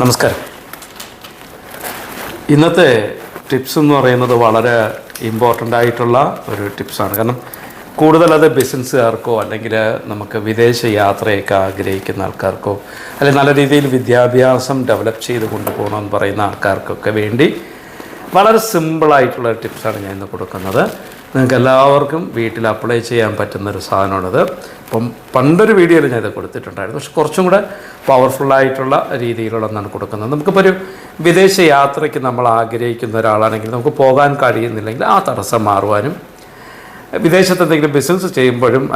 നമസ്കാരം. ഇന്നത്തെ ടിപ്സ് എന്ന് പറയുന്നത് വളരെ ഇമ്പോർട്ടന്റ് ആയിട്ടുള്ള ഒരു ടിപ്സാണ് കാരണം കൂടുതൽ അത് ബിസിനസ്സുകാർക്കോ അല്ലെങ്കിൽ നമുക്ക് വിദേശ യാത്രയൊക്കെ ആഗ്രഹിക്കുന്ന ആൾക്കാർക്കോ അല്ലെങ്കിൽ നല്ല രീതിയിൽ വിദ്യാഭ്യാസം ഡെവലപ്പ് ചെയ്ത് കൊണ്ടുപോകണമെന്ന് പറയുന്ന ആൾക്കാർക്കൊക്കെ വേണ്ടി വളരെ സിമ്പിളായിട്ടുള്ള ടിപ്സാണ് ഞാൻ ഇന്ന് കൊടുക്കുന്നത്. നിങ്ങൾക്ക് എല്ലാവർക്കും വീട്ടിൽ അപ്ലൈ ചെയ്യാൻ പറ്റുന്ന ഒരു സാധനമാണിത്. അപ്പം പണ്ടൊരു വീഡിയോയിൽ ഞാൻ ഇത് കൊടുത്തിട്ടുണ്ടായിരുന്നു. പക്ഷെ കുറച്ചും കൂടെ പവർഫുള്ളായിട്ടുള്ള രീതിയിലുള്ള ഒന്നാണ് കൊടുക്കുന്നത്. നമുക്കിപ്പോൾ ഒരു വിദേശ യാത്രയ്ക്ക് നമ്മൾ ആഗ്രഹിക്കുന്ന ഒരാളാണെങ്കിൽ നമുക്ക് പോകാൻ കഴിയുന്നില്ലെങ്കിൽ ആ തടസ്സം മാറുവാനും വിദേശത്ത് എന്തെങ്കിലും ബിസിനസ് ചെയ്യുമ്പോഴും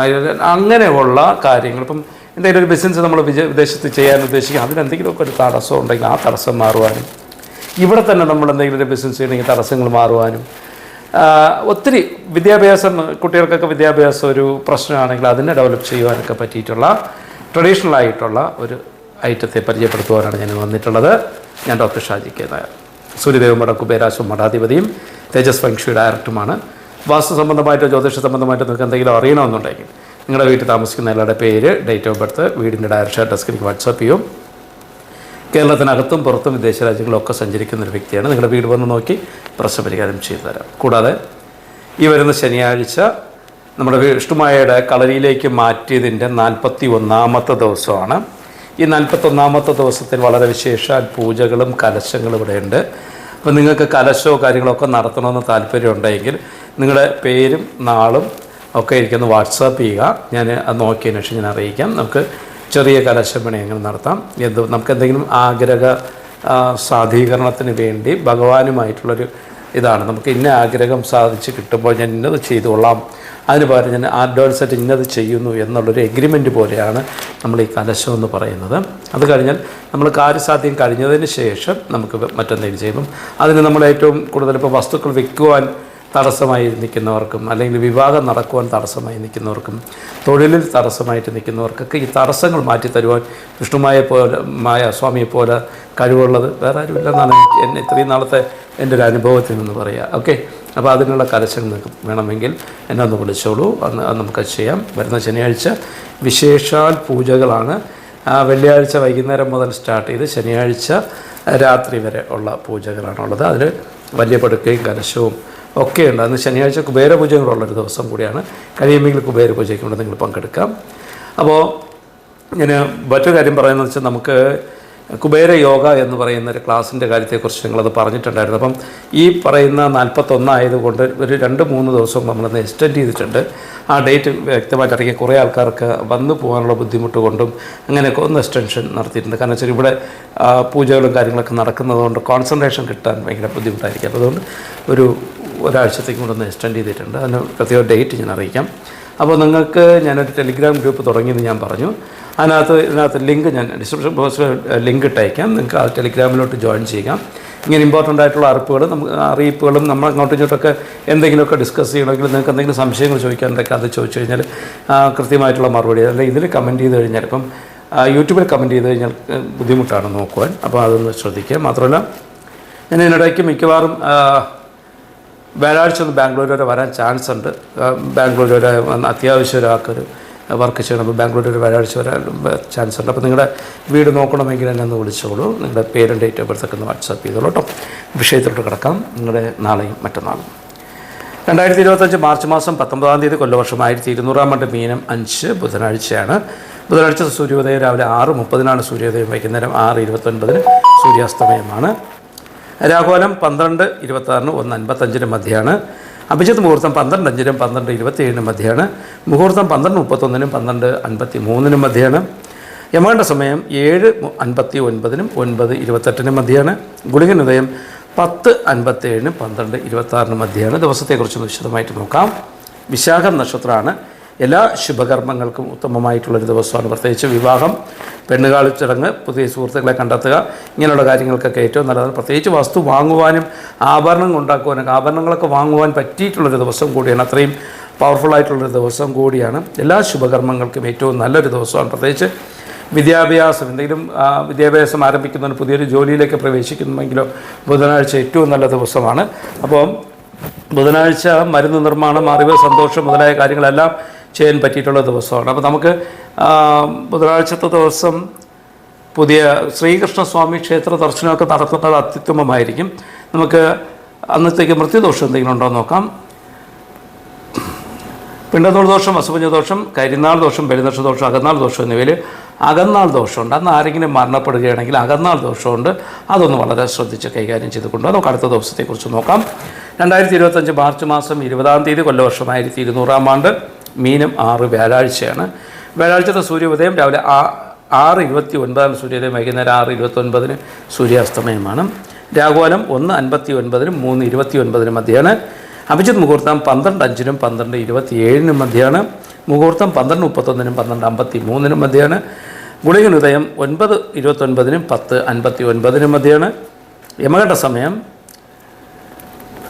അങ്ങനെയുള്ള കാര്യങ്ങൾ ഇപ്പം എന്തെങ്കിലും ഒരു ബിസിനസ് നമ്മൾ വിജ വിദേശത്ത് ചെയ്യാൻ ഉദ്ദേശിക്കുക അതിനെന്തെങ്കിലുമൊക്കെ ഒരു തടസ്സം ഉണ്ടെങ്കിൽ ആ തടസ്സം മാറുവാനും ഇവിടെ തന്നെ നമ്മൾ എന്തെങ്കിലും ഒരു ബിസിനസ് ചെയ്യണമെങ്കിൽ തടസ്സങ്ങൾ മാറുവാനും ഒത്തിരി വിദ്യാഭ്യാസം കുട്ടികൾക്കൊക്കെ വിദ്യാഭ്യാസം ഒരു പ്രശ്നമാണെങ്കിൽ അതിനെ ഡെവലപ്പ് ചെയ്യുവാനൊക്കെ പറ്റിയിട്ടുള്ള ട്രഡീഷണൽ ആയിട്ടുള്ള ഒരു ഐറ്റത്തെ പരിചയപ്പെടുത്തുവാനാണ് ഞാൻ വന്നിട്ടുള്ളത്. ഞാൻ ഡോക്ടർ ഷാജി കെ നായർ സൂര്യദേവമഠ കുബേരാശം മഠാധിപതിയും തേജസ് ഫംഗ്ഷി ഡയറക്ടറുമാണ്. വാസ്തു സംബന്ധമായിട്ടോ ജ്യോതിഷ സംബന്ധമായിട്ടോ നിങ്ങൾക്ക് എന്തെങ്കിലും അറിയണമെന്നുണ്ടെങ്കിൽ നിങ്ങളുടെ വീട്ടിൽ താമസിക്കുന്ന എല്ലാവരുടെ പേര് ഡേറ്റ് ഓഫ് ബർത്ത് വീടിന്റെ ഡയറക്ഷൻ അഡ്രസ് എനിക്ക് വാട്സാപ്പ് ചെയ്യും. കേരളത്തിനകത്തും പുറത്തും വിദേശ രാജ്യങ്ങളിലൊക്കെ സഞ്ചരിക്കുന്ന ഒരു വ്യക്തിയാണ്. നിങ്ങളുടെ വീട് വന്ന് നോക്കി പ്രശ്ന പരിഹാരം ചെയ്തു തരാം കൂടാതെ ഈ വരുന്ന ശനിയാഴ്ച നമ്മുടെ വിഷ്ണുമായയുടെ കളരിയിലേക്ക് മാറ്റിയതിന്റെ നാൽപ്പത്തി ഒന്നാമത്തെ ദിവസമാണ്. ഈ നാൽപ്പത്തൊന്നാമത്തെ ദിവസത്തിൽ വളരെ വിശേഷാൽ പൂജകളും കലശങ്ങളും ഇവിടെയുണ്ട്. അപ്പോൾ നിങ്ങൾക്ക് കലശമോ കാര്യങ്ങളൊക്കെ നടത്തണമെന്ന് താല്പര്യമുണ്ടെങ്കിൽ നിങ്ങളുടെ പേരും നാളും ഒക്കെ എനിക്കൊന്ന് വാട്സാപ്പ് ചെയ്യുക. ഞാൻ അത് നോക്കിയതിന് ശേഷം ഞാൻ അറിയിക്കാം. നമുക്ക് ചെറിയ കലശപ്പണിയങ്ങൾ നടത്താം? എന്ത് നമുക്ക് എന്തെങ്കിലും ആഗ്രഹ സാധീകരണത്തിന് വേണ്ടി ഭഗവാനുമായിട്ടുള്ളൊരു ഇതാണ്. നമുക്ക് ഇന്ന ആഗ്രഹം സാധിച്ച് കിട്ടുമ്പോൾ ഞാൻ ഇന്നത് ചെയ്തുകൊള്ളാം. അതിന് പകരം ഞാൻ അഡ്വാൻസായിട്ട് ഇന്നത് ചെയ്യുന്നു എന്നുള്ളൊരു എഗ്രിമെന്റ് പോലെയാണ് നമ്മൾ ഈ കലശം എന്ന് പറയുന്നത്. അത് കഴിഞ്ഞാൽ നമ്മൾ കാര്യസാധ്യം കഴിഞ്ഞതിന് ശേഷം നമുക്ക് മറ്റെന്തെങ്കിലും ചെയ്യുമ്പം അതിന് നമ്മൾ ഏറ്റവും കൂടുതൽ ഇപ്പോൾ വസ്തുക്കൾ വിൽക്കുവാൻ തടസ്സമായി നിൽക്കുന്നവർക്കും അല്ലെങ്കിൽ വിവാഹം നടക്കുവാൻ തടസ്സമായി നിൽക്കുന്നവർക്കും തൊഴിലിൽ തടസ്സമായിട്ട് നിൽക്കുന്നവർക്കൊക്കെ ഈ തടസ്സങ്ങൾ മാറ്റി തരുവാൻ വിഷ്ണുമായ പോലെ മായ സ്വാമിയെ പോലെ കഴിവുള്ളത് വേറെ ആരുമില്ലെന്നാണ് എനിക്ക് എന്നെ ഇത്രയും നാളത്തെ എന്റെ ഒരു അനുഭവത്തിൽ നിന്ന് പറയുക ഓക്കെ അപ്പോൾ അതിനുള്ള നിങ്ങൾക്ക് വേണമെങ്കിൽ എന്നെ ഒന്ന് വിളിച്ചോളൂ. അന്ന് അത് നമുക്ക് ചെയ്യാം. വരുന്ന ശനിയാഴ്ച വിശേഷാൽ പൂജകളാണ്. വെള്ളിയാഴ്ച വൈകുന്നേരം മുതൽ സ്റ്റാർട്ട് ചെയ്ത് ശനിയാഴ്ച രാത്രി വരെ ഉള്ള പൂജകളാണുള്ളത്. അതിൽ വലിയ പടുക്കയും കലശവും ഒക്കെ ഉണ്ട് അന്ന് ശനിയാഴ്ച കുബേര പൂജകളുള്ളൊരു ദിവസം കൂടിയാണ്. കഴിയുമെങ്കിൽ കുബേര പൂജയ്ക്ക് കൊണ്ട് നിങ്ങൾ പങ്കെടുക്കാം. അപ്പോൾ ഞാൻ മറ്റൊരു കാര്യം പറയുന്നത് വെച്ചാൽ നമുക്ക് കുബേര യോഗ എന്ന് പറയുന്ന ഒരു ക്ലാസ്സിന്റെ കാര്യത്തെക്കുറിച്ച് നിങ്ങളത് പറഞ്ഞിട്ടുണ്ടായിരുന്നു. അപ്പം ഈ പറയുന്ന നാൽപ്പത്തൊന്നായതുകൊണ്ട് ഒരു രണ്ട് മൂന്ന് ദിവസം നമ്മളൊന്ന് എക്സ്റ്റെൻഡ് ചെയ്തിട്ടുണ്ട്. ആ ഡേറ്റ് വ്യക്തമായിട്ട് ഇറങ്ങിയ കുറേ ആൾക്കാർക്ക് വന്നു പോകാനുള്ള ബുദ്ധിമുട്ട് കൊണ്ടും അങ്ങനെയൊക്കെ ഒന്ന് എക്സ്റ്റൻഷൻ നടത്തിയിട്ടുണ്ട്. കാരണം വെച്ചാൽ ഇവിടെ പൂജകളും കാര്യങ്ങളൊക്കെ നടക്കുന്നതുകൊണ്ട് കോൺസെൻട്രേഷൻ കിട്ടാൻ ഭയങ്കര ബുദ്ധിമുട്ടായിരിക്കും. അതുകൊണ്ട് ഒരു ഒരാഴ്ചത്തേക്കും കൂടെ ഒന്ന് എക്സ്റ്റെൻഡ് ചെയ്തിട്ടുണ്ട്. അതിന് പ്രത്യേക ഡേറ്റ് ഞാൻ അറിയിക്കാം. അപ്പോൾ നിങ്ങൾക്ക് ഞാനൊരു ടെലിഗ്രാം ഗ്രൂപ്പ് തുടങ്ങിയെന്ന് ഞാൻ പറഞ്ഞു. അതിനകത്ത് ഇതിനകത്ത് ലിങ്ക് ഞാൻ ഡിസ്ക്രിപ്ഷൻ ബോക്സിൽ ലിങ്ക് ഇട്ടയക്കാം നിങ്ങൾക്ക് ആ ടെലിഗ്രാമിലോട്ട് ജോയിൻ ചെയ്യാം. ഇങ്ങനെ ഇമ്പോർട്ടന്റ് ആയിട്ടുള്ള അറിയിപ്പുകൾ നമുക്ക് അറിയിപ്പുകളും നമ്മൾ അങ്ങോട്ടും ഇങ്ങോട്ടൊക്കെ എന്തെങ്കിലുമൊക്കെ ഡിസ്കസ് ചെയ്യണമെങ്കിൽ നിങ്ങൾക്ക് എന്തെങ്കിലും സംശയങ്ങൾ ചോദിക്കാനുണ്ടെങ്കിൽ അത് ചോദിച്ചു കഴിഞ്ഞാൽ കൃത്യമായിട്ടുള്ള മറുപടി അല്ലെങ്കിൽ ഇതിൽ കമന്റ് ചെയ്ത് കഴിഞ്ഞാൽ ഇപ്പം യൂട്യൂബിൽ കമന്റ് ചെയ്ത് കഴിഞ്ഞാൽ ബുദ്ധിമുട്ടാണ് നോക്കുവാൻ. അപ്പോൾ അതൊന്ന് ശ്രദ്ധിക്കുക. മാത്രമല്ല ഞാൻ ഇതിനിടയ്ക്ക് മിക്കവാറും വ്യാഴാഴ്ച ഒന്ന് ബാംഗ്ലൂർ വരെ വരാൻ ചാൻസ് ഉണ്ട് ബാംഗ്ലൂർ വരെ അത്യാവശ്യം ഒരാൾക്കൊരു വർക്ക് ചെയ്യണം. അപ്പോൾ ബാംഗ്ലൂർ വരെ വ്യാഴാഴ്ച വരാൻ ചാൻസ് ഉണ്ട് അപ്പോൾ നിങ്ങളുടെ വീട് നോക്കണമെങ്കിൽ എന്നെ ഒന്ന് വിളിച്ചോളൂ. നിങ്ങളുടെ പേരും ഡേറ്റ് ഓഫ് ബർത്ത് ഒക്കെ ഒന്ന് വാട്സാപ്പ് ചെയ്തോളൂ കേട്ടോ. വിഷയത്തിലോട്ട് കിടക്കാം. നിങ്ങളുടെ നാളെയും മറ്റന്നാളും. രണ്ടായിരത്തി ഇരുപത്തഞ്ച് മാർച്ച് മാസം പത്തൊമ്പതാം തീയതി കൊല്ലവർഷം ആയിരത്തി ഇരുന്നൂറാം ആണ്ട് മീനം അഞ്ച് ബുധനാഴ്ചയാണ്. ബുധനാഴ്ച സൂര്യോദയം രാവിലെ ആറ് മുപ്പതിനാണ് സൂര്യോദയം. വൈകുന്നേരം ആറ് ഇരുപത്തൊൻപതിന് സൂര്യാസ്തമയമാണ്. രാഘോലം പന്ത്രണ്ട് ഇരുപത്താറിന് ഒന്ന് അൻപത്തഞ്ചിന് മധ്യയാണ് അഭിജിത്ത് മുഹൂർത്തം പന്ത്രണ്ട് അഞ്ചിനും പന്ത്രണ്ട് ഇരുപത്തിയേഴിനും മധ്യയാണ് മുഹൂർത്തം പന്ത്രണ്ട് മുപ്പത്തൊന്നിനും പന്ത്രണ്ട് അൻപത്തി മൂന്നിനും മധ്യയാണ് യമകണ്ഠ സമയം ഏഴ് അൻപത്തി ഒൻപതിനും ഒൻപത് ഇരുപത്തെട്ടിനും മധ്യയാണ് ഗുളികനുദയം പത്ത് അൻപത്തേഴിനും പന്ത്രണ്ട് ഇരുപത്താറിനും മധ്യയാണ് ദിവസത്തെക്കുറിച്ച് വിശദമായിട്ട് നോക്കാം. വിശാഖം നക്ഷത്രമാണ് എല്ലാ ശുഭകർമ്മങ്ങൾക്കും ഉത്തമമായിട്ടുള്ളൊരു ദിവസമാണ്. പ്രത്യേകിച്ച് വിവാഹം പെണ്ണുകാളി ചടങ്ങ് പുതിയ സുഹൃത്തുക്കളെ കണ്ടെത്തുക ഇങ്ങനെയുള്ള കാര്യങ്ങൾക്കൊക്കെ ഏറ്റവും നല്ലതാണ്. പ്രത്യേകിച്ച് വസ്തു വാങ്ങുവാനും ആഭരണങ്ങൾ ഉണ്ടാക്കുവാനും ആഭരണങ്ങളൊക്കെ വാങ്ങുവാൻ പറ്റിയിട്ടുള്ളൊരു ദിവസം കൂടിയാണ്. അത്രയും പവർഫുൾ ആയിട്ടുള്ളൊരു ദിവസം കൂടിയാണ്. എല്ലാ ശുഭകർമ്മങ്ങൾക്കും ഏറ്റവും നല്ലൊരു ദിവസമാണ്. പ്രത്യേകിച്ച് വിദ്യാഭ്യാസം എന്തെങ്കിലും വിദ്യാഭ്യാസം ആരംഭിക്കുന്നതിന് പുതിയൊരു ജോലിയിലേക്ക് പ്രവേശിക്കുന്നുവെങ്കിലോ ബുധനാഴ്ച ഏറ്റവും നല്ല ദിവസമാണ്. അപ്പോൾ ബുധനാഴ്ച മരുന്ന് നിർമ്മാണം അറിവ് സന്തോഷം മുതലായ കാര്യങ്ങളെല്ലാം ചെയ്യാൻ പറ്റിയിട്ടുള്ള ദിവസമാണ്. അപ്പോൾ നമുക്ക് ബുധനാഴ്ചത്തെ ദിവസം പുതിയ ശ്രീകൃഷ്ണസ്വാമി ക്ഷേത്ര ദർശനമൊക്കെ നടത്തുന്നത് അത്യുത്തമമായിരിക്കും. നമുക്ക് അന്നത്തേക്ക് മൃത്യുദോഷം എന്തെങ്കിലും ഉണ്ടോ നോക്കാം. പിണ്ടത്തോൾ ദോഷം അസുപഞ്ഞ ദോഷം കരിനാൾ ദോഷം പെരുന്നക്ഷ ദോഷം അകന്നാൾ ദോഷം എന്നിവയിൽ അകന്നാൾ ദോഷമുണ്ട്. അന്ന് ആരെങ്കിലും മരണപ്പെടുകയാണെങ്കിൽ അകന്നാൾ ദോഷമുണ്ട്. അതൊന്ന് വളരെ ശ്രദ്ധിച്ച് കൈകാര്യം ചെയ്തുകൊണ്ട് നമുക്ക് അടുത്ത ദിവസത്തെക്കുറിച്ച് നോക്കാം. രണ്ടായിരത്തി ഇരുപത്തഞ്ച് മാർച്ച് മാസം ഇരുപതാം തീയതി കൊല്ലവർഷം ആയിരത്തി ഇരുന്നൂറാം ആണ്ട് മീനം ആറ് വ്യാഴാഴ്ചയാണ്. വ്യാഴാഴ്ചത്തെ സൂര്യോദയം രാവിലെ ആ ആറ് ഇരുപത്തി ഒൻപതാണ് സൂര്യോദയം വൈകുന്നേരം ആറ് ഇരുപത്തി ഒൻപതിന് സൂര്യാസ്തമയമാണ്. രാഘുവാലം ഒന്ന് അൻപത്തി ഒൻപതിനും മൂന്ന് ഇരുപത്തി ഒൻപതിനും മധ്യയാണ് അഭിജിത് മുഹൂർത്തം പന്ത്രണ്ട് അഞ്ചിനും പന്ത്രണ്ട് ഇരുപത്തി ഏഴിനും മധ്യയാണ് മുഹൂർത്തം പന്ത്രണ്ട് മുപ്പത്തൊന്നിനും പന്ത്രണ്ട് അമ്പത്തി മൂന്നിനും മധ്യയാണ് ഗുളികൻ ഉദയം ഒൻപത് ഇരുപത്തൊൻപതിനും പത്ത് അൻപത്തി ഒൻപതിനും മധ്യയാണ് യമകട്ട സമയം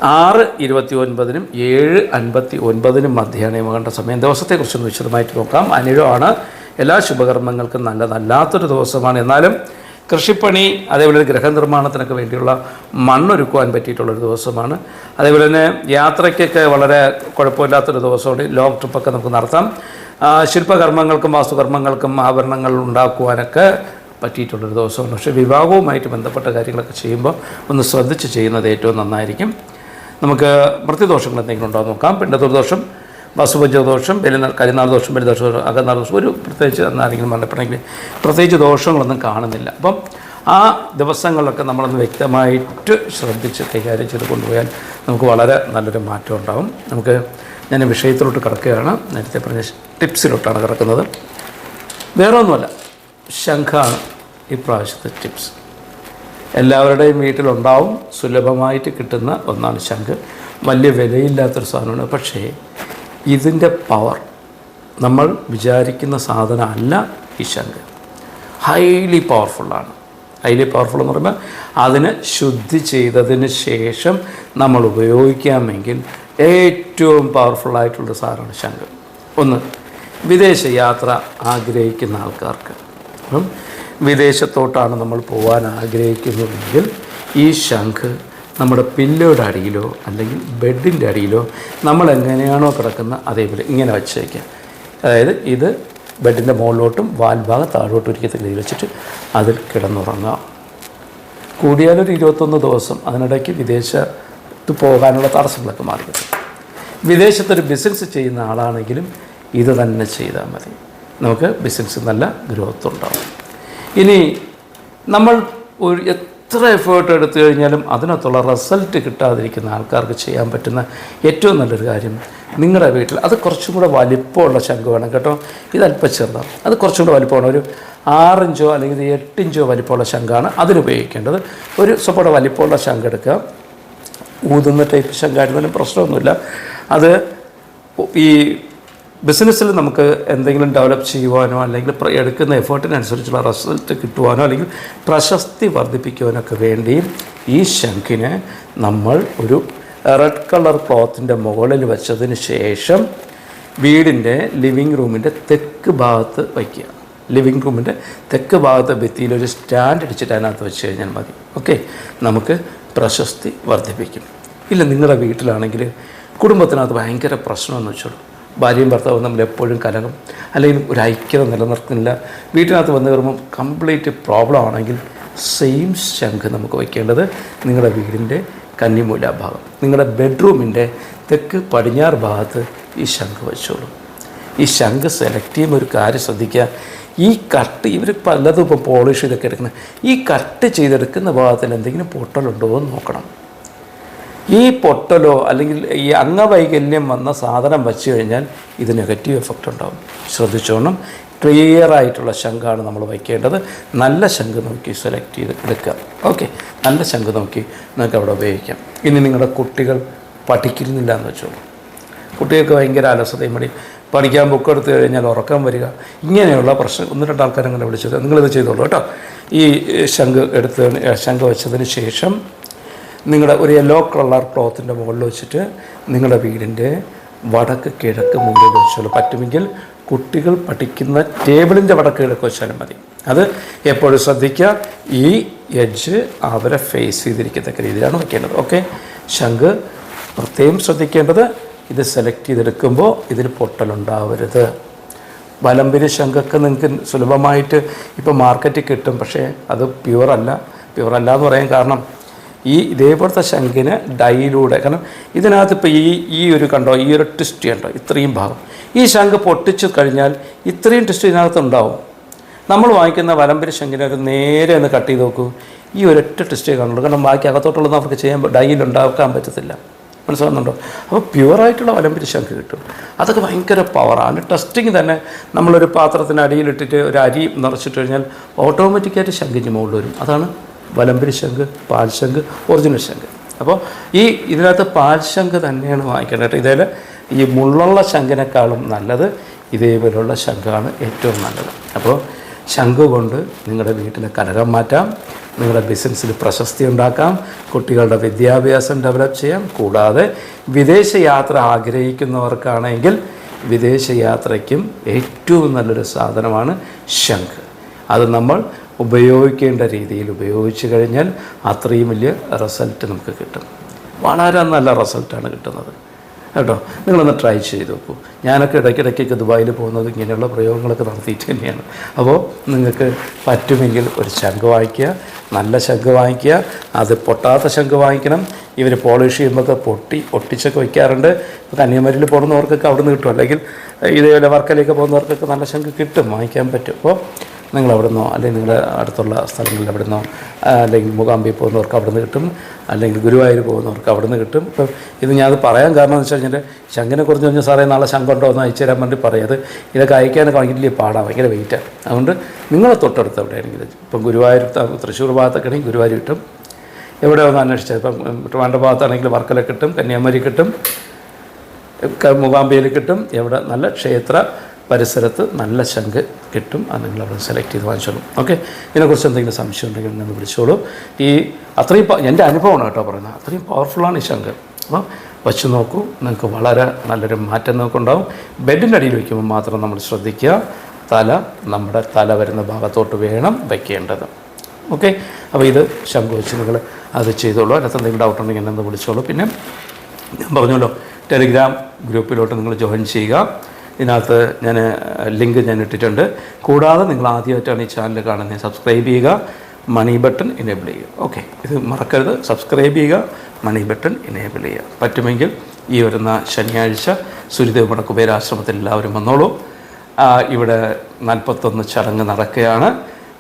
ആറ് ഇരുപത്തി ഒൻപതിനും ഏഴ് അൻപത്തി ഒൻപതിനും മധ്യയാണ് യമകണ്ഠ സമയം. ദിവസത്തെക്കുറിച്ചൊന്ന് വിശദമായിട്ട് നോക്കാം. അനിഴമാണ്. എല്ലാ ശുഭകർമ്മങ്ങൾക്കും നല്ലതല്ലാത്തൊരു ദിവസമാണ്. എന്നാലും കൃഷിപ്പണി അതേപോലെ ഗൃഹനിർമ്മാണത്തിനൊക്കെ വേണ്ടിയുള്ള മണ്ണൊരുക്കുവാൻ പറ്റിയിട്ടുള്ളൊരു ദിവസമാണ്. അതേപോലെ തന്നെ യാത്രയ്ക്കൊക്കെ വളരെ കുഴപ്പമില്ലാത്തൊരു ദിവസമാണ്. ലോങ് ട്രിപ്പൊക്കെ നമുക്ക് നടത്താം. ശില്പകർമ്മങ്ങൾക്കും വാസ്തുകർമ്മങ്ങൾക്കും ആഭരണങ്ങൾ ഉണ്ടാക്കുവാനൊക്കെ പറ്റിയിട്ടുള്ളൊരു ദിവസമാണ്. പക്ഷേ വിവാഹവുമായിട്ട് ബന്ധപ്പെട്ട കാര്യങ്ങളൊക്കെ ചെയ്യുമ്പോൾ ഒന്ന് ശ്രദ്ധിച്ച് ചെയ്യുന്നത് ഏറ്റവും നന്നായിരിക്കും. നമുക്ക് മൃത്യുദോഷങ്ങൾ എന്തെങ്കിലും ഉണ്ടോ നോക്കാം. പിണ്ടതുർദോഷം വസുഭജദോഷം ബലിനാൾ കരിനാൾ ദോഷം ബലിദോഷം അകനാൾ ദോഷം ഒരു പ്രത്യേകിച്ച് എന്നാരെങ്കിലും മരണപ്പെടണമെങ്കിൽ പ്രത്യേകിച്ച് ദോഷങ്ങളൊന്നും കാണുന്നില്ല. അപ്പം ആ ദിവസങ്ങളിലൊക്കെ നമ്മളൊന്ന് വ്യക്തമായിട്ട് ശ്രദ്ധിച്ച് കൈകാര്യം ചെയ്ത് കൊണ്ടുപോയാൽ നമുക്ക് വളരെ നല്ലൊരു മാറ്റം ഉണ്ടാകും നമുക്ക് ഞാൻ വിഷയത്തിലോട്ട് കിടക്കുകയാണ്. നേരത്തെ പറഞ്ഞ ടിപ്സിലോട്ടാണ് കിടക്കുന്നത്. വേറെ ഒന്നുമല്ല ശംഖാണ് പ്രാവശ്യത്തെ ടിപ്സ്. എല്ലാവരുടെയും വീട്ടിലുണ്ടാവും. സുലഭമായിട്ട് കിട്ടുന്ന ഒന്നാണ് ശംഖ്. വലിയ വിലയില്ലാത്തൊരു സാധനമാണ്. പക്ഷേ ഇതിന്റെ പവർ നമ്മൾ വിചാരിക്കുന്ന സാധനമല്ല ഈ ശംഖ്. ഹൈലി പവർഫുള്ളാണ് ഹൈലി പവർഫുൾ എന്ന് പറയുമ്പോൾ അതിനെ ശുദ്ധി ചെയ്തതിന് ശേഷം നമ്മൾ ഉപയോഗിക്കാമെങ്കിൽ ഏറ്റവും പവർഫുള്ളായിട്ടുള്ള സാധനമാണ് ശംഖ്. ഒന്ന് വിദേശ യാത്ര ആഗ്രഹിക്കുന്ന ആൾക്കാർക്ക്. അപ്പം വിദേശത്തോട്ടാണ് നമ്മൾ പോകാൻ ആഗ്രഹിക്കുന്നതെങ്കിൽ ഈ ശംഖ് നമ്മുടെ പില്ലോയുടെ അടിയിലോ അല്ലെങ്കിൽ ബെഡിന്റെ അടിയിലോ നമ്മൾ എങ്ങനെയാണോ കിടക്കുന്ന അതേപോലെ ഇങ്ങനെ വെച്ചേക്കാം. അതായത് ഇത് ബെഡിന്റെ മുകളിലോട്ടും വാൽഭാഗം താഴോട്ടും ഒരിക്കൽ രീതിയിൽ വെച്ചിട്ട് അതിൽ കിടന്നുറങ്ങാം. കൂടിയാലൊരു ഇരുപത്തൊന്ന് ദിവസം അതിനിടയ്ക്ക് വിദേശത്ത് പോകാനുള്ള തടസ്സങ്ങളൊക്കെ മാറി കിട്ടും. വിദേശത്തൊരു ബിസിനസ് ചെയ്യുന്ന ആളാണെങ്കിലും ഇത് തന്നെ ചെയ്താൽ മതി. നമുക്ക് ബിസിനസ് നല്ല ഗ്രോത്ത് ഉണ്ടാവും. ഇനി നമ്മൾ ഒരു എത്ര എഫേർട്ട് എടുത്തു കഴിഞ്ഞാലും അതിനകത്തുള്ള റിസൾട്ട് കിട്ടാതിരിക്കുന്ന ആൾക്കാർക്ക് ചെയ്യാൻ പറ്റുന്ന ഏറ്റവും നല്ലൊരു കാര്യം നിങ്ങളുടെ വീട്ടിൽ അത് കുറച്ചും കൂടെ വലിപ്പമുള്ള ശംഖ് വേണം കേട്ടോ. ഇത് അല്പം ചെറുതാണ്. അത് കുറച്ചും കൂടെ വലിപ്പമാണ് ഒരു ആറിഞ്ചോ അല്ലെങ്കിൽ എട്ടിഞ്ചോ വലിപ്പമുള്ള ശംഖാണ് അതിനുപയോഗിക്കേണ്ടത് ഒരു സ്വപ്പോടെ വലിപ്പമുള്ള ശംഖ് എടുക്കുക ഊതുന്ന ടൈപ്പ് ശംഖായിരുന്നാലും പ്രശ്നമൊന്നുമില്ല. അത് ഈ ബിസിനസ്സിൽ നമുക്ക് എന്തെങ്കിലും ഡെവലപ്പ് ചെയ്യുവാനോ അല്ലെങ്കിൽ എടുക്കുന്ന എഫേർട്ടിനനുസരിച്ചുള്ള റിസൾട്ട് കിട്ടുവാനോ അല്ലെങ്കിൽ പ്രശസ്തി വർദ്ധിപ്പിക്കുവാനൊക്കെ വേണ്ടി ഈ ശംഖിനെ നമ്മൾ ഒരു റെഡ് കളർ ക്ലോത്തിന്റെ മുകളിൽ വെച്ചതിന് ശേഷം വീടിന്റെ ലിവിങ് റൂമിന്റെ തെക്ക് ഭാഗത്ത് വയ്ക്കുക. ലിവിങ് റൂമിന്റെ തെക്ക് ഭാഗത്തെ ഭിത്തിയിൽ ഒരു സ്റ്റാൻഡ് അടിച്ചിട്ട് അതിനകത്ത് വെച്ച് കഴിഞ്ഞാൽ മതി. ഓക്കെ നമുക്ക് പ്രശസ്തി വർദ്ധിപ്പിക്കും. ഇല്ല നിങ്ങളുടെ വീട്ടിലാണെങ്കിൽ കുടുംബത്തിനകത്ത് ഭയങ്കര പ്രശ്നമെന്ന് വെച്ചോളൂ. ഭാര്യയും ഭർത്താവും തമ്മിൽ എപ്പോഴും കലകം അല്ലെങ്കിൽ ഒരു ഐക്യത നിലനിർത്തുന്നില്ല. വീട്ടിനകത്ത് വന്നു കയറുമ്പോൾ കംപ്ലീറ്റ് പ്രോബ്ലം ആണെങ്കിൽ സെയിം ശംഖ് നമുക്ക് വയ്ക്കേണ്ടത് നിങ്ങളുടെ വീടിന്റെ കന്നിമൂല ഭാഗം നിങ്ങളുടെ ബെഡ്റൂമിന്റെ തെക്ക് പടിഞ്ഞാറ് ഭാഗത്ത് ഈ ശംഖ് വെച്ചോളൂ. ഈ ശംഖ് സെലക്ട് ചെയ്യുമ്പോൾ ഒരു കാര്യം ശ്രദ്ധിക്കുക. ഈ കട്ട് ഇവർ പലതും ഇപ്പോൾ പോളിഷ് ഇതൊക്കെ എടുക്കുന്നത്. ഈ കട്ട് ചെയ്തെടുക്കുന്ന ഭാഗത്തിൽ എന്തെങ്കിലും പൊട്ടലുണ്ടോ എന്ന് നോക്കണം. ഈ പൊട്ടലോ അല്ലെങ്കിൽ ഈ അംഗവൈകല്യം വന്ന സാധനം വെച്ച് കഴിഞ്ഞാൽ ഇത് നെഗറ്റീവ് എഫക്റ്റ് ഉണ്ടാകും ശ്രദ്ധിച്ചോണം. ക്ലിയർ ആയിട്ടുള്ള ശംഖാണ് നമ്മൾ വയ്ക്കേണ്ടത്. നല്ല ശംഖ് നോക്കി സെലക്ട് ചെയ്ത് എടുക്കുക. ഓക്കെ നല്ല ശംഖ് നോക്കി നിങ്ങൾക്ക് അവിടെ ഉപയോഗിക്കാം. ഇനി നിങ്ങളുടെ കുട്ടികൾ പഠിക്കുന്നില്ല എന്ന് വെച്ചോളൂ. കുട്ടികൾക്ക് ഭയങ്കര അലസതയും മടി. പഠിക്കാൻ ബുക്ക് എടുത്തു കഴിഞ്ഞാൽ ഉറക്കം വരിക. ഇങ്ങനെയുള്ള പ്രശ്നം ഒന്ന് രണ്ട് ആൾക്കാരെ അങ്ങനെ വിളിച്ചത് നിങ്ങളിത് ചെയ്തോളൂ കേട്ടോ. ഈ ശംഖ് എടുത്ത് ശംഖ് വെച്ചതിന് ശേഷം നിങ്ങളുടെ ഒരു യെല്ലോ കളർ ക്ലോത്തിന്റെ മുകളിൽ വെച്ചിട്ട് നിങ്ങളുടെ വീടിന്റെ വടക്ക് കിഴക്ക് മുകളിൽ വെച്ചോളൂ പറ്റുമെങ്കിൽ കുട്ടികൾ പഠിക്കുന്ന ടേബിളിന്റെ വടക്ക് കിഴക്ക് വെച്ചാലും മതി. അത് എപ്പോഴും ശ്രദ്ധിക്കുക. ഈ എഡ്ജ് അവരെ ഫേസ് ചെയ്തിരിക്കത്തക്ക രീതിയിലാണ് വയ്ക്കേണ്ടത് ഓക്കെ ശംഖ് പ്രത്യേകം ശ്രദ്ധിക്കേണ്ടത് ഇത് സെലക്ട് ചെയ്തെടുക്കുമ്പോൾ ഇതിന് പൊട്ടലുണ്ടാവരുത്. വലമ്പിരി ശംഖൊക്കെ നിങ്ങൾക്ക് സുലഭമായിട്ട് ഇപ്പോൾ മാർക്കറ്റിൽ കിട്ടും. പക്ഷേ അത് പ്യുവർ അല്ല. എന്ന് പറയാൻ കാരണം ഈ ഇതേപോലത്തെ ശംഖിന് ഡൈയിലൂടെ കാരണം ഇതിനകത്ത് ഇപ്പോൾ ഈ ഈ ഒരു കണ്ടോ ഈ ഒരു ട്വിസ്റ്റ് കണ്ടോ ഇത്രയും ഭാഗം. ഈ ശംഖ് പൊട്ടിച്ചു കഴിഞ്ഞാൽ ഇത്രയും ട്വിസ്റ്റ് ഇതിനകത്ത് ഉണ്ടാവും. നമ്മൾ വാങ്ങിക്കുന്ന വലംപിരി ശംഖിനെ ഒരു നേരെ ഒന്ന് കട്ട് ചെയ്ത് നോക്കൂ. ഈ ഒരൊറ്റ ട്വിസ്റ്റേ കാണുള്ളൂ. കാരണം ബാക്കി അകത്തോട്ടുള്ളത് അവർക്ക് ചെയ്യാൻ ഡൈയിൽ ഉണ്ടാക്കാൻ പറ്റത്തില്ല. മനസ്സിലാകുന്നുണ്ടോ അപ്പോൾ പ്യുവറായിട്ടുള്ള വലമ്പിരി ശംഖ് കിട്ടും. അതൊക്കെ ഭയങ്കര പവറാണ് ടെസ്റ്റിങ് തന്നെ നമ്മളൊരു പാത്രത്തിന് അടിയിലിട്ടിട്ട് ഒരു അരി നിറച്ചിട്ട് കഴിഞ്ഞാൽ ഓട്ടോമാറ്റിക്കായിട്ട് ശംഖിഞ്ഞ് മുകളിൽ വരും. അതാണ് വലംപിരി ശംഖ് പാൽശംഖ് ഒറിജിനൽ ശംഖ്. അപ്പോൾ ഈ ഇതിനകത്ത് പാൽശംഖ് തന്നെയാണ് വാങ്ങിക്കേണ്ടത് കേട്ടോ. ഇതേപോലെ ഈ മുള്ളുള്ള ശംഖിനേക്കാളും നല്ലത് ഇതേപോലുള്ള ശംഖാണ് ഏറ്റവും നല്ലത്. അപ്പോൾ ശംഖ് കൊണ്ട് നിങ്ങളുടെ വീട്ടിലെ കലകം മാറ്റാം നിങ്ങളുടെ ബിസിനസ്സിൽ പ്രശസ്തി ഉണ്ടാക്കാം കുട്ടികളുടെ വിദ്യാഭ്യാസം ഡെവലപ്പ് ചെയ്യാം. കൂടാതെ വിദേശ യാത്ര ആഗ്രഹിക്കുന്നവർക്കാണെങ്കിൽ വിദേശ യാത്രയ്ക്കും ഏറ്റവും നല്ലൊരു സാധനമാണ് ശംഖ്. അത് നമ്മൾ ഉപയോഗിക്കേണ്ട രീതിയിൽ ഉപയോഗിച്ച് കഴിഞ്ഞാൽ അത്രയും വലിയ റിസൾട്ട് നമുക്ക് കിട്ടും. വളരെ നല്ല റിസൾട്ടാണ് കിട്ടുന്നത്. കേട്ടോ? നിങ്ങളൊന്ന് ട്രൈ ചെയ്ത് നോക്കൂ. ഞാനൊക്കെ ഇടയ്ക്കിടയ്ക്കൊക്കെ ദുബായിൽ പോകുന്നത് ഇങ്ങനെയുള്ള പ്രയോഗങ്ങളൊക്കെ നടത്തിയിട്ട് തന്നെയാണ്. അപ്പോൾ നിങ്ങൾക്ക് പറ്റുമെങ്കിൽ ഒരു ശംഖ് വാങ്ങിക്കുക നല്ല ശംഖ് വാങ്ങിക്കുക അത് പൊട്ടാത്ത ശംഖ് വാങ്ങിക്കണം ഇവർ പോളിഷ് ചെയ്യുമ്പോൾ പൊട്ടി ഒട്ടിച്ചൊക്കെ വയ്ക്കാറുണ്ട്. കന്യാകുമാരിയിൽ പോകുന്നവർക്കൊക്കെ അവിടെ നിന്ന് കിട്ടും. അല്ലെങ്കിൽ ഇതേപോലെ വർക്കലേക്ക് പോകുന്നവർക്കൊക്കെ നല്ല ശംഖ് കിട്ടും. വാങ്ങിക്കാൻ പറ്റും. അപ്പോൾ നിങ്ങൾ അവിടെ നിന്നോ അല്ലെങ്കിൽ നിങ്ങളുടെ അടുത്തുള്ള സ്ഥലങ്ങളിൽ അവിടെ നിന്നോ അല്ലെങ്കിൽ മൂകാംബി പോകുന്നവർക്ക് അവിടെ നിന്ന് കിട്ടും അല്ലെങ്കിൽ ഗുരുവായൂർ പോകുന്നവർക്ക് അവിടെ നിന്ന് കിട്ടും. ഇപ്പം ഇത് ഞാനത് പറയാൻ കാരണം എന്ന് വെച്ച് കഴിഞ്ഞാൽ ശങ്കിനെ കുറിച്ച് കഴിഞ്ഞാൽ സാറേ നാളെ ശങ്കുണ്ടോ എന്ന് അയച്ചു തരാൻ വേണ്ടി പറയത് ഇതൊക്കെ അയക്കാനൊക്കെ ഭയങ്കര പാടാണ് ഭയങ്കര വെയിറ്റാണ് അതുകൊണ്ട് നിങ്ങളെ തൊട്ടടുത്ത് എവിടെയാണെങ്കിലും ഇപ്പം ഗുരുവായൂർ തൃശ്ശൂർ ഭാഗത്തൊക്കെ ആണെങ്കിൽ ഗുരുവായൂർ കിട്ടും. എവിടെ ഒന്ന് അന്വേഷിച്ചത് ഇപ്പം ട്രിവാൻഡ്ര ഭാഗത്താണെങ്കിൽ വർക്കല കിട്ടും കന്യാകുമാരി കിട്ടും മുഖാമ്പിയിൽ കിട്ടും. എവിടെ നല്ല ക്ഷേത്ര പരിസരത്ത് നല്ല ശംഖ് കിട്ടും. അത് നിങ്ങൾ അവിടെ സെലക്ട് ചെയ്ത് വാങ്ങിച്ചോളും. ഓക്കെ ഇതിനെക്കുറിച്ച് എന്തെങ്കിലും സംശയം ഉണ്ടെങ്കിൽ നിങ്ങൾ വിളിച്ചോളൂ. ഈ അത്രയും എന്റെ അനുഭവമാണ് കേട്ടോ പറയുന്നത്. അത്രയും പവർഫുള്ളാണ് ഈ ശംഖ് അപ്പം വച്ച് നോക്കൂ. നിങ്ങൾക്ക് വളരെ നല്ലൊരു മാറ്റം നിങ്ങൾക്കുണ്ടാവും. ബെഡിന്റെ അടിയിൽ വയ്ക്കുമ്പോൾ മാത്രം നമ്മൾ ശ്രദ്ധിക്കുക. തല നമ്മുടെ തല വരുന്ന ഭാഗത്തോട്ട് വേണം വയ്ക്കേണ്ടത് ഓക്കെ അപ്പോൾ ഇത് ശംഖ് വെച്ച് നിങ്ങൾ അത് ചെയ്തോളൂ. അതിനകത്ത് എന്തെങ്കിലും ഡൗട്ട് ഉണ്ടെങ്കിൽ എന്നെ വിളിച്ചോളൂ. പിന്നെ ഞാൻ പറഞ്ഞല്ലോ ടെലിഗ്രാം ഗ്രൂപ്പിലോട്ട് നിങ്ങൾ ജോയിൻ ചെയ്യുക. ഇതിനകത്ത് ഞാൻ ലിങ്ക് ഞാൻ ഇട്ടിട്ടുണ്ട്. കൂടാതെ നിങ്ങൾ ആദ്യമായിട്ടാണ് ഈ ചാനൽ കാണുന്നത്. സബ്സ്ക്രൈബ് ചെയ്യുക മണി ബട്ടൺ എനേബിൾ ചെയ്യുക. ഓക്കെ. ഇത് മറക്കരുത്. സബ്സ്ക്രൈബ് ചെയ്യുക മണി ബട്ടൺ എനേബിൾ ചെയ്യുക. പറ്റുമെങ്കിൽ ഈ വരുന്ന ശനിയാഴ്ച സുരിദേവമട കുബേരാശ്രമത്തിൽ എല്ലാവരും വന്നോളൂ. ഇവിടെ നാൽപ്പത്തൊന്ന് ചടങ്ങ് നടക്കുകയാണ്.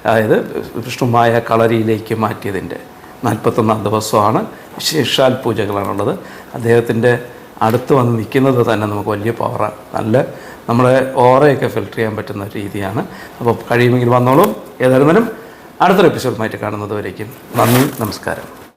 അതായത് വിഷ്ണുമായ കളരിയിലേക്ക് മാറ്റിയതിന്റെ നാൽപ്പത്തൊന്നാം ദിവസമാണ് വിശേഷാൽ പൂജകളാണുള്ളത്. അദ്ദേഹത്തിന്റെ അടുത്ത് വന്ന് നിൽക്കുന്നത് തന്നെ നമുക്ക് വലിയ പവറാണ് നല്ല നമ്മുടെ ഓറയൊക്കെ ഫിൽട്ടർ ചെയ്യാൻ പറ്റുന്ന രീതിയാണ്. അപ്പോൾ കഴിയുമെങ്കിൽ വന്നോളൂ. ഏതായിരുന്നാലും അടുത്തൊരു എപ്പിസോഡുമായിട്ട് കാണുന്നത് വരേക്കും. നന്ദി നമസ്കാരം.